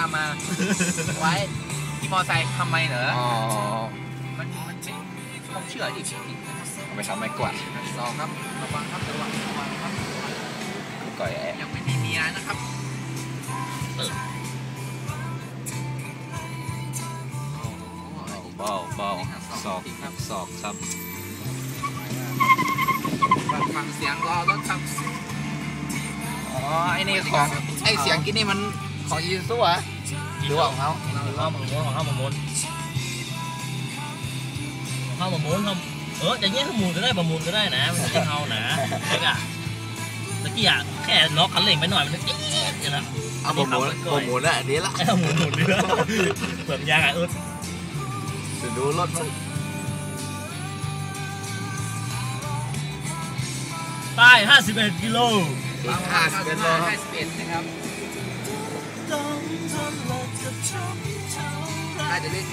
ามา ไว้ที่มอไซค์ทำไมเหรออ๋อมันมันเป็นความเชื่ออีกอีกนะครับเอาไปทำไม้กวาดสองครับระวังครับระวังระวังครับก่อยแอะยังไม่มีเมียนะครับเออโอ้โหเบาเบาศอกครับศอกครับฟังฟังเสียงรอรถครับอ๋อไอ้นี่ของไอ้เสียงกินนี่มัน ของยีซูอะหรือว่าของเขาของเขาวหมูของเข้าวหมูมนของเข้าวหมูมนทำเออจะแยกข้าวหมูก็ได้บะมูลก็ได้นะมันไม่ใช่เฮานะเล็กอะตะกี้อะแค่ล็อกคันเร่งไปหน่อยมันนึกเอ๊ะอย่างนั้นเอาโปรโมทโปรโมทอะอันนี้ละไอ้หมุนหมุนเรือเปิดยางอะเออจะดูรถมันใต้51กิโลอีกห้าสิบเอ็ดโลคห้ารับสิบเอ็ดนะครับ น่าจะเรียก